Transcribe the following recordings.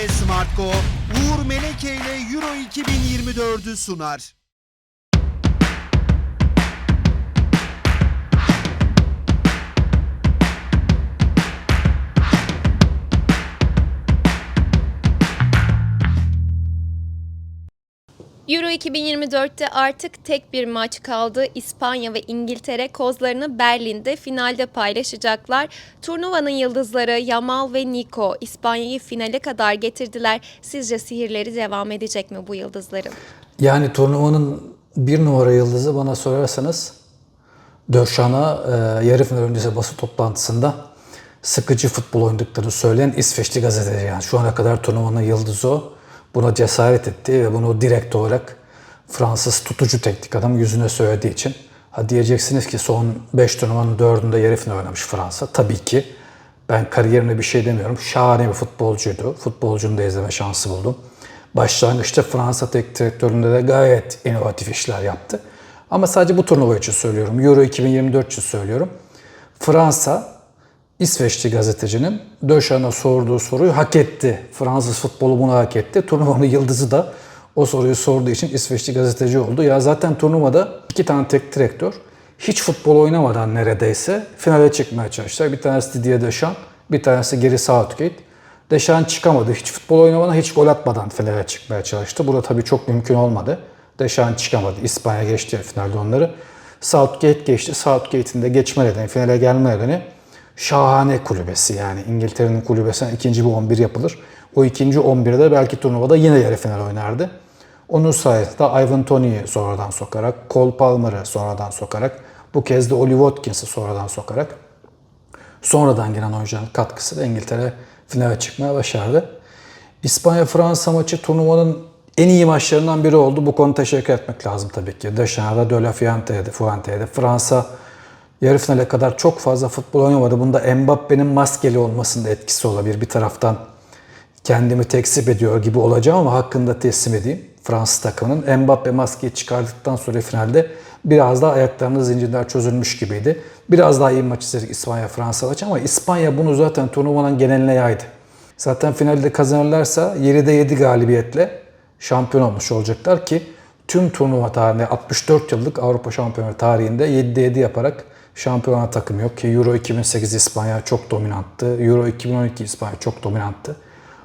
ve Smartco Uğur Meneke ile Euro 2024'ü sunar. Euro 2024'te artık tek bir maç kaldı. İspanya ve İngiltere kozlarını Berlin'de finalde paylaşacaklar. Turnuvanın yıldızları Yamal ve Nico İspanya'yı finale kadar getirdiler. Sizce sihirleri devam edecek mi bu yıldızların? Yani turnuvanın bir numara yıldızı bana sorarsanız Döşan'a e, yarı final öncesi basın toplantısında sıkıcı futbol oynadıklarını söyleyen İsveçli gazeteci. Yani şu ana kadar turnuvanın yıldızı o. Buna cesaret etti ve bunu direkt olarak Fransız tutucu teknik adam yüzüne söylediği için. Ha diyeceksiniz ki son 5 turnuvanın 4'ünde yarı final oynamış Fransa. Tabii ki ben kariyerine bir şey demiyorum. Şahane bir futbolcuydu. Futbolcunu da izleme şansı buldum. Başlangıçta Fransa teknik direktöründe de gayet inovatif işler yaptı. Ama sadece bu turnuva için söylüyorum. Euro 2024 için söylüyorum. Fransa İsveçli gazetecinin Döşan'a sorduğu soruyu hak etti. Fransız futbolu bunu hak etti. Turnuvanın yıldızı da o soruyu sorduğu için İsveçli gazeteci oldu. Ya zaten turnuvada iki tane tek direktör hiç futbol oynamadan neredeyse finale çıkmaya çalıştılar. Bir tanesi Didier Deschamps, bir tanesi Gary Southgate. Deschamps çıkamadı. Hiç futbol oynamadan, hiç gol atmadan finale çıkmaya çalıştı. Bu da tabii çok mümkün olmadı. Deschamps çıkamadı. İspanya geçti finalde onları. Southgate geçti. Southgate'in de geçme nedeni, finale gelme nedeni şahane kulübesi yani İngiltere'nin kulübesinden ikinci bir 11 yapılır. O ikinci 11'de belki turnuvada yine yarı final oynardı. Onun sayesinde Ivan Toney'i sonradan sokarak, Cole Palmer'ı sonradan sokarak, bu kez de Oli Watkins'i sonradan sokarak sonradan giren oyuncuların katkısı da İngiltere finale çıkmaya başardı. İspanya-Fransa maçı turnuvanın en iyi maçlarından biri oldu. Bu konuda teşekkür etmek lazım tabii ki. Deschamps, De La Fuente'de, Fuente'de. Fransa yarı finale kadar çok fazla futbol oynamadı. Bunda Mbappe'nin maskeli olmasında etkisi olabilir. Bir taraftan kendimi tekzip ediyor gibi olacağım ama hakkında teslim edeyim. Fransız takımının Mbappe maskeyi çıkardıktan sonra finalde biraz daha ayaklarında zincirler çözülmüş gibiydi. Biraz daha iyi maç izledik İspanya-Fransa maçı ama İspanya bunu zaten turnuvanın geneline yaydı. Zaten finalde kazanırlarsa 7'de 7 galibiyetle şampiyon olmuş olacaklar ki tüm turnuva tarihinde 64 yıllık Avrupa Şampiyonu tarihinde 7'de 7 yaparak şampiyona takım yok ki Euro 2008 İspanya çok dominanttı. Euro 2012 İspanya çok dominanttı.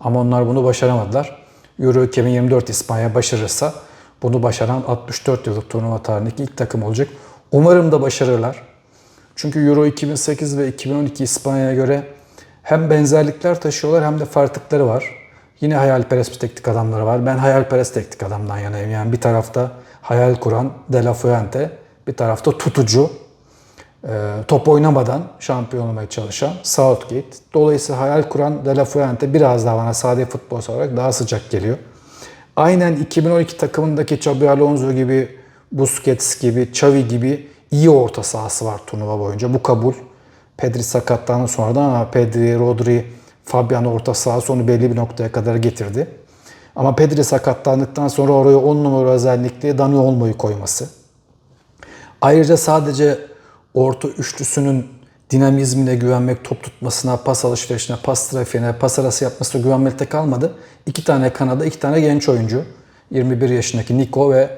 Ama onlar bunu başaramadılar. Euro 2024 İspanya başarırsa bunu başaran 64 yıllık turnuva tarihindeki ilk takım olacak. Umarım da başarırlar. Çünkü Euro 2008 ve 2012 İspanya'ya göre hem benzerlikler taşıyorlar hem de farklılıkları var. Yine hayalperest bir teknik adamları var. Ben hayalperest teknik adamdan yanayım. Yani bir tarafta hayal kuran De La Fuente, bir tarafta tutucu, top oynamadan şampiyon olmaya çalışan Southgate. Dolayısıyla hayal kuran De La Fuente biraz daha bana sade futbol olarak daha sıcak geliyor. Aynen 2012 takımındaki Xabi Alonso gibi, Busquets gibi, Xavi gibi iyi orta sahası var turnuva boyunca. Bu kabul. Pedri sakatlandı sonradan ama Pedri, Rodri, Fabian orta sahası onu belli bir noktaya kadar getirdi. Ama Pedri sakatlandıktan sonra oraya 10 numara özellikle Dani Olmo'yu koyması. Ayrıca sadece orta üçlüsünün dinamizmine güvenmek, top tutmasına, pas alışverişine, pas trafiğine, pas arası yapmasına güvenmekte kalmadı. İki tane kanada, iki tane genç oyuncu. 21 yaşındaki Nico ve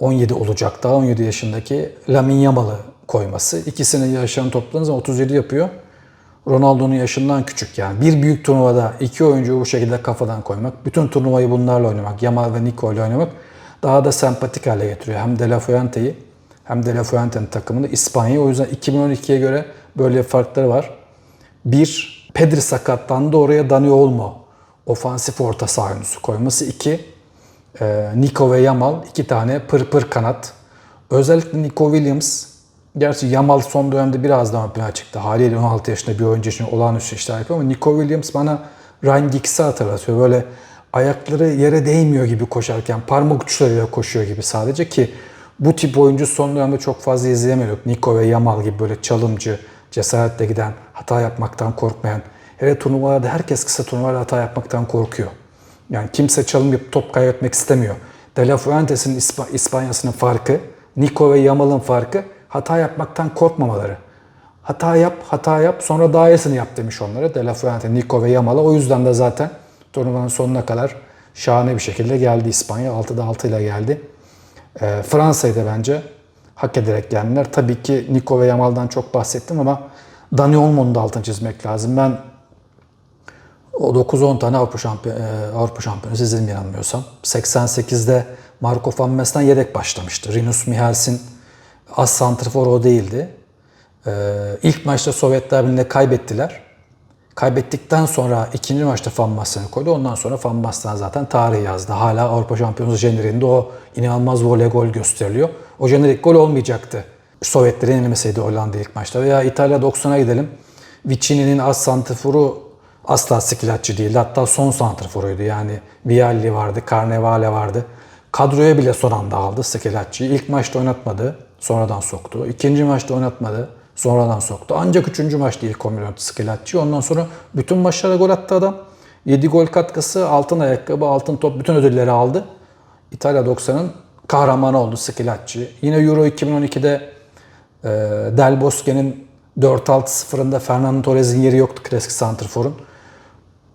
17 olacak daha 17 yaşındaki Lamine Yamal'ı koyması. İkisinin yaşlarını topladığınız zaman 37 yapıyor. Ronaldo'nun yaşından küçük yani. Bir büyük turnuvada iki oyuncuyu bu şekilde kafadan koymak, bütün turnuvayı bunlarla oynamak, Yamal ve Nico ile oynamak daha da sempatik hale getiriyor. Hem De La Fuente'yi hem De La Fuente'nin takımını İspanya'yı. O yüzden 2012'ye göre böyle farkları var. Bir, Pedri sakatlandı oraya Dani Olmo ofansif orta saha oyuncusu koyması. İki, e, Nico ve Yamal iki tane pır pır kanat. Özellikle Nico Williams Gerçi Yamal son dönemde biraz daha plana çıktı. Haliyle 16 yaşında bir oyuncu için olağanüstü işler yapıyor ama Nico Williams bana Ryan Giggs'i hatırlatıyor. Böyle ayakları yere değmiyor gibi koşarken parmak uçlarıyla koşuyor gibi sadece ki bu tip oyuncu son dönemde çok fazla izleyemiyorduk. Nico ve Yamal gibi böyle çalımcı, cesaretle giden, hata yapmaktan korkmayan. Hele turnuvalarda herkes kısa turnuvalarda hata yapmaktan korkuyor. Yani kimse çalım yapıp top kaybetmek istemiyor. De La Fuentes'in İsp- İspanya'sının farkı, Nico ve Yamal'ın farkı hata yapmaktan korkmamaları. Hata yap, hata yap, sonra daha iyisini yap demiş onlara. De La Fuente, Nico ve Yamal'a. O yüzden de zaten Turnuvanın sonuna kadar şahane bir şekilde geldi İspanya. 6'da 6 ile geldi. Ee, Fransa'yı da bence hak ederek geldiler. Tabii ki Nico ve Yamal'dan çok bahsettim ama Dani Olmo'nun da altını çizmek lazım. Ben o 9-10 tane Avrupa, şampiyon, e, Avrupa şampiyonası izledim yanılmıyorsam. 88'de Marco van Basten yedek başlamıştı. Rinus Michels'in az santrfor o değildi. Ee, ilk maçta Sovyetler Birliği'nde kaybettiler. Kaybettikten sonra ikinci maçta Van Basten'i koydu. Ondan sonra Van Basten zaten tarih yazdı. Hala Avrupa Şampiyonası jeneriğinde o inanılmaz voley gol gösteriliyor. O jenerik gol olmayacaktı. Sovyetleri yenilmeseydi Hollanda ilk maçta. Veya İtalya 90'a gidelim. Vicini'nin az santrforu asla Skilacci değildi. Hatta son santrforuydu. Yani Vialli vardı, Carnevale vardı. Kadroya bile son anda aldı Skilacci'yi. İlk maçta oynatmadı, sonradan soktu. İkinci maçta oynatmadı, sonradan soktu. Ancak üçüncü maçta ilk 11 oynadı. Ondan sonra bütün maçlara gol attı adam. 7 gol katkısı, altın ayakkabı, altın top bütün ödülleri aldı. İtalya 90'ın kahramanı oldu Skilacci. Yine Euro 2012'de e, Del Bosque'nin 4-6-0'ında Fernando Torres'in yeri yoktu klasik santrforun.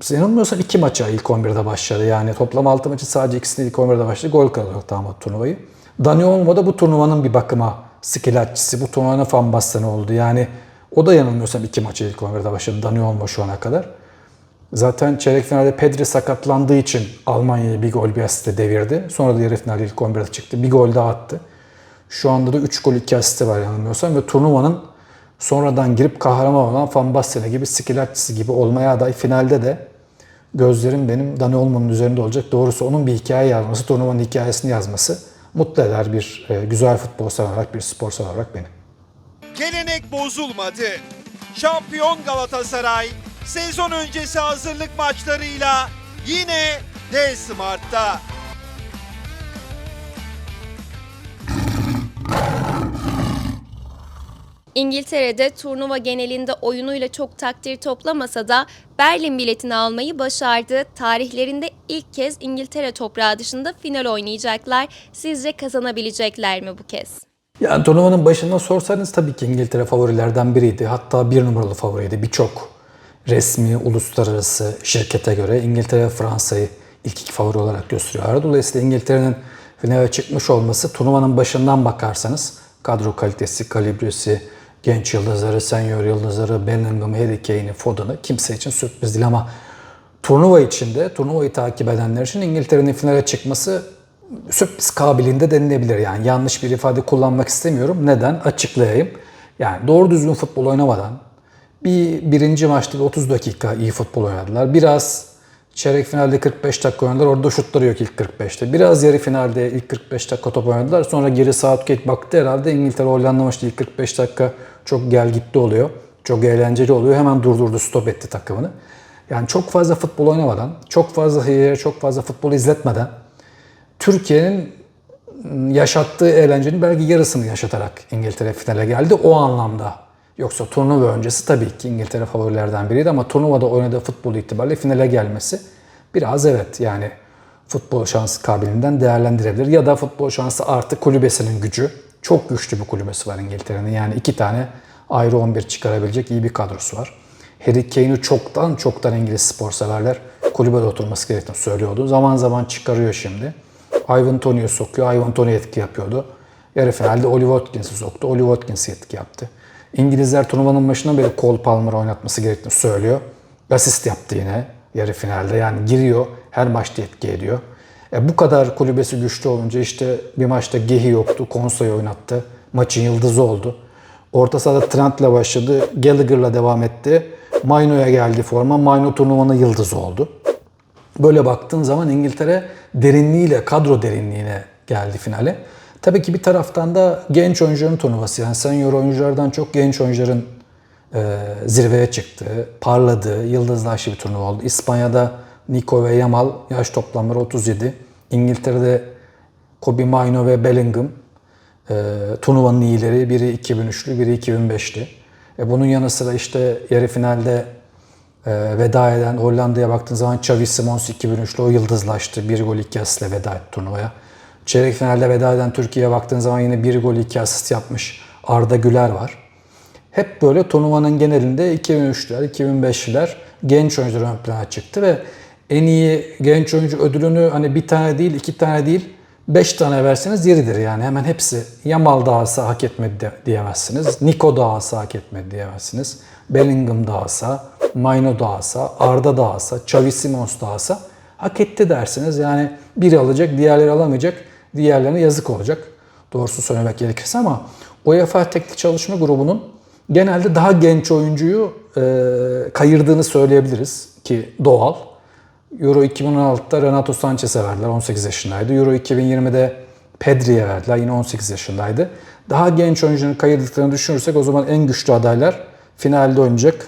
Yanılmıyorsam iki maça ilk 11'de başladı. Yani toplam 6 maçı sadece ikisinde ilk 11'de başladı. Gol kazandı ama turnuvayı. Dani Olmo da bu turnuvanın bir bakıma skilatçısı. Bu turnuvanın fan bastanı oldu. Yani o da yanılmıyorsam iki maça ilk 11'de başladı. Dani Olmo şu ana kadar. Zaten çeyrek finalde Pedri sakatlandığı için Almanya'yı bir gol bir asiste devirdi. Sonra da yarı finalde ilk 11'de çıktı. Bir gol daha attı. Şu anda da 3 gol 2 asisti var yanılmıyorsam ve turnuvanın sonradan girip kahraman olan Van Basten gibi skilakçısı gibi olmaya aday. Finalde de gözlerim benim Dani Olmo'nun üzerinde olacak. Doğrusu onun bir hikaye yazması, turnuvanın hikayesini yazması mutlu eder bir e, güzel futbol olarak, bir spor olarak beni. Gelenek bozulmadı. Şampiyon Galatasaray sezon öncesi hazırlık maçlarıyla yine D İngiltere'de turnuva genelinde oyunuyla çok takdir toplamasa da Berlin biletini almayı başardı. Tarihlerinde ilk kez İngiltere toprağı dışında final oynayacaklar. Sizce kazanabilecekler mi bu kez? Yani turnuvanın başında sorsanız tabii ki İngiltere favorilerden biriydi. Hatta bir numaralı favoriydi. Birçok resmi, uluslararası şirkete göre İngiltere ve Fransa'yı ilk iki favori olarak gösteriyorlar. Dolayısıyla İngiltere'nin finale çıkmış olması turnuvanın başından bakarsanız kadro kalitesi, kalibresi, genç yıldızları, senior yıldızları, Bellingham, Harry Kane'i, Foden'ı kimse için sürpriz değil ama turnuva içinde, turnuvayı takip edenler için İngiltere'nin finale çıkması sürpriz kabiliğinde denilebilir. Yani yanlış bir ifade kullanmak istemiyorum. Neden? Açıklayayım. Yani doğru düzgün futbol oynamadan bir birinci maçta da 30 dakika iyi futbol oynadılar. Biraz çeyrek finalde 45 dakika oynadılar. Orada şutları yok ilk 45'te. Biraz yarı finalde ilk 45 dakika top oynadılar. Sonra geri Southgate baktı herhalde İngiltere Hollanda maçta ilk 45 dakika çok gel gitti oluyor. Çok eğlenceli oluyor. Hemen durdurdu, stop etti takımını. Yani çok fazla futbol oynamadan, çok fazla hıyar, çok fazla futbol izletmeden Türkiye'nin yaşattığı eğlencenin belki yarısını yaşatarak İngiltere finale geldi. O anlamda. Yoksa turnuva öncesi tabii ki İngiltere favorilerden biriydi ama turnuvada oynadığı futbol itibariyle finale gelmesi biraz evet yani futbol şansı kabiliğinden değerlendirebilir. Ya da futbol şansı artı kulübesinin gücü. Çok güçlü bir kulübesi var İngiltere'nin. Yani iki tane ayrı 11 çıkarabilecek iyi bir kadrosu var. Harry Kane'i çoktan çoktan İngiliz spor severler kulübede oturması gerektiğini söylüyordu. Zaman zaman çıkarıyor şimdi. Ivan Toney'i sokuyor. Ivan Toney etki yapıyordu. Yarı finalde Oli Watkins'i soktu. Oli Watkins etki yaptı. İngilizler turnuvanın başından beri Cole Palmer'ı oynatması gerektiğini söylüyor. Asist yaptı yine yarı finalde. Yani giriyor, her maçta etki ediyor. E bu kadar kulübesi güçlü olunca işte bir maçta Gehi yoktu, Konsa'yı oynattı. Maçın yıldızı oldu. Orta sahada Trent'le başladı, Gallagher'la devam etti. Maino'ya geldi forma, Maino turnuvanın yıldızı oldu. Böyle baktığın zaman İngiltere derinliğiyle, kadro derinliğine geldi finale. Tabii ki bir taraftan da genç oyuncuların turnuvası. Yani senior oyunculardan çok genç oyuncuların e, zirveye çıktığı, parladığı, yıldızlaştığı bir turnuva oldu. İspanya'da Nico ve Yamal yaş toplamları 37. İngiltere'de Kobe Maino ve Bellingham e, turnuvanın iyileri. Biri 2003'lü, biri 2005'li. E, bunun yanı sıra işte yarı finalde e, veda eden Hollanda'ya baktığın zaman Xavi Simons 2003'lü o yıldızlaştı. Bir gol iki asistle veda etti turnuvaya. Çeyrek finalde veda eden Türkiye'ye baktığın zaman yine bir gol iki asist yapmış Arda Güler var. Hep böyle turnuvanın genelinde 2003'ler, 2005'ler genç oyuncular ön plana çıktı ve en iyi genç oyuncu ödülünü hani bir tane değil, iki tane değil, beş tane verseniz yeridir yani. Hemen hepsi Yamal da hak etmedi diyemezsiniz. Nico da hak etmedi diyemezsiniz. Bellingham da alsa, Maino da Arda da alsa, Xavi Simons da hak etti dersiniz. Yani biri alacak, diğerleri alamayacak. Diğerlerine yazık olacak. Doğrusu söylemek gerekirse ama UEFA Teknik Çalışma Grubu'nun genelde daha genç oyuncuyu e, kayırdığını söyleyebiliriz ki doğal. Euro 2016'da Renato Sanchez'e verdiler 18 yaşındaydı. Euro 2020'de Pedri'ye verdiler yine 18 yaşındaydı. Daha genç oyuncuların kayırdıklarını düşünürsek o zaman en güçlü adaylar finalde oynayacak.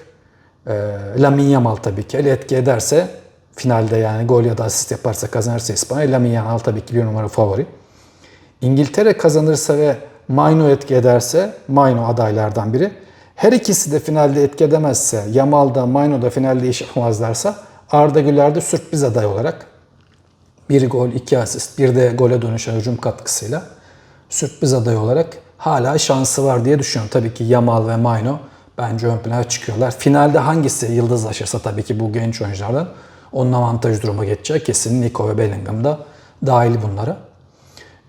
E, Lamine Yamal tabii ki. El etki ederse finalde yani gol ya da asist yaparsa kazanırsa İspanya. Lamine Yamal tabii ki bir numara favori. İngiltere kazanırsa ve Maino etki ederse Maino adaylardan biri. Her ikisi de finalde etki edemezse Yamal da finalde iş yapamazlarsa Arda Güler de sürpriz aday olarak bir gol, iki asist, bir de gole dönüşen hücum katkısıyla sürpriz aday olarak hala şansı var diye düşünüyorum. Tabii ki Yamal ve Maino bence ön plana çıkıyorlar. Finalde hangisi yıldızlaşırsa tabii ki bu genç oyunculardan onun avantaj duruma geçecek. Kesin Nico ve Bellingham da dahil bunlara.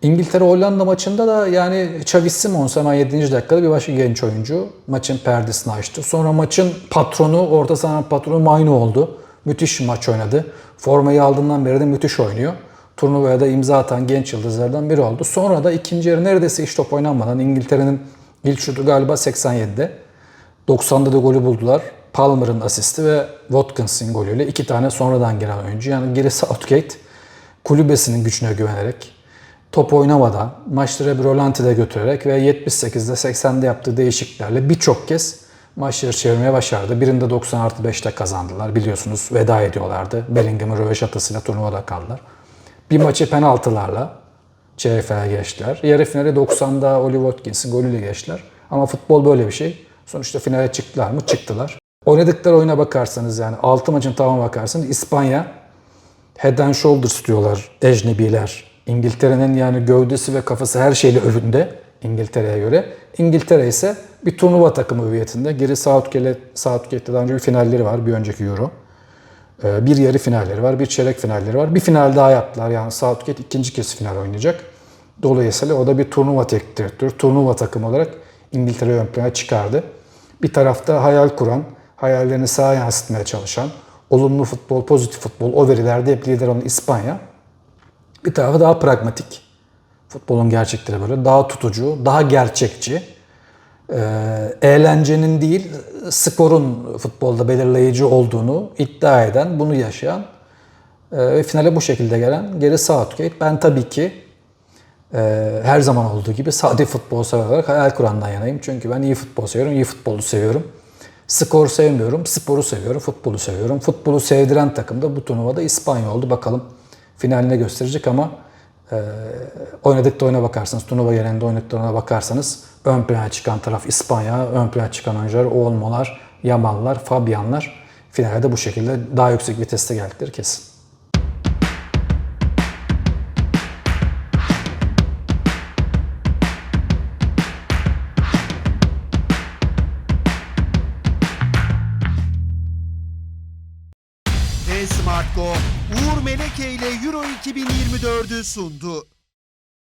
İngiltere-Hollanda maçında da yani Xavi Simons hemen 7. dakikada bir başka genç oyuncu maçın perdesini açtı. Sonra maçın patronu, orta sahanın patronu Maino oldu. Müthiş maç oynadı. Formayı aldığından beri de müthiş oynuyor. Turnuvaya da imza atan genç yıldızlardan biri oldu. Sonra da ikinci yarı neredeyse hiç top oynanmadan İngiltere'nin ilk şutu galiba 87'de. 90'da da golü buldular. Palmer'ın asisti ve Watkins'in golüyle iki tane sonradan giren oyuncu. Yani geri Southgate kulübesinin gücüne güvenerek top oynamadan maçları bir rolantide götürerek ve 78'de 80'de yaptığı değişikliklerle birçok kez maçları çevirmeye başardı. Birinde 90 artı 5'te kazandılar. Biliyorsunuz veda ediyorlardı. Bellingham'ın röveşatasıyla turnuvada kaldılar. Bir maçı penaltılarla finale geçtiler. Yarı finale 90'da Oli Watkins'in golüyle geçtiler. Ama futbol böyle bir şey. Sonuçta finale çıktılar mı? Çıktılar. Oynadıkları oyuna bakarsanız yani 6 maçın tamamına bakarsanız İspanya head and shoulders diyorlar ecnebiler. İngiltere'nin yani gövdesi ve kafası her şeyle övünde İngiltere'ye göre. İngiltere ise bir turnuva takımı hüviyetinde. Geri Southgate, Southgate'de daha önce bir finalleri var bir önceki Euro. Ee, Bir yarı finalleri var, bir çeyrek finalleri var. Bir final daha yaptılar. Yani Southgate ikinci kez final oynayacak. Dolayısıyla o da bir turnuva teknik direktörü, turnuva takımı olarak İngiltere'yi ön plana çıkardı. Bir tarafta hayal kuran, hayallerini sağa yansıtmaya çalışan, olumlu futbol, pozitif futbol, o verilerde hep lider olan İspanya. Bir tarafı daha pragmatik. Futbolun gerçekleri böyle. Daha tutucu, daha gerçekçi. Ee, eğlencenin değil, sporun futbolda belirleyici olduğunu iddia eden, bunu yaşayan e, ve finale bu şekilde gelen geri Southgate. Ben tabii ki e, her zaman olduğu gibi sade futbol sever olarak hayal kurandan yanayım. Çünkü ben iyi futbol seviyorum, iyi futbolu seviyorum. Skor sevmiyorum, sporu seviyorum, futbolu seviyorum. Futbolu sevdiren takım da bu turnuvada İspanya oldu. Bakalım finaline gösterecek ama e, oynadıkta oyuna bakarsanız, turnuva genelinde oynadıklarına bakarsanız ön plana çıkan taraf İspanya, ön plana çıkan oyuncular Olmolar, Yamallar, Fabianlar finalde bu şekilde daha yüksek viteste geldikleri kesin. sundu.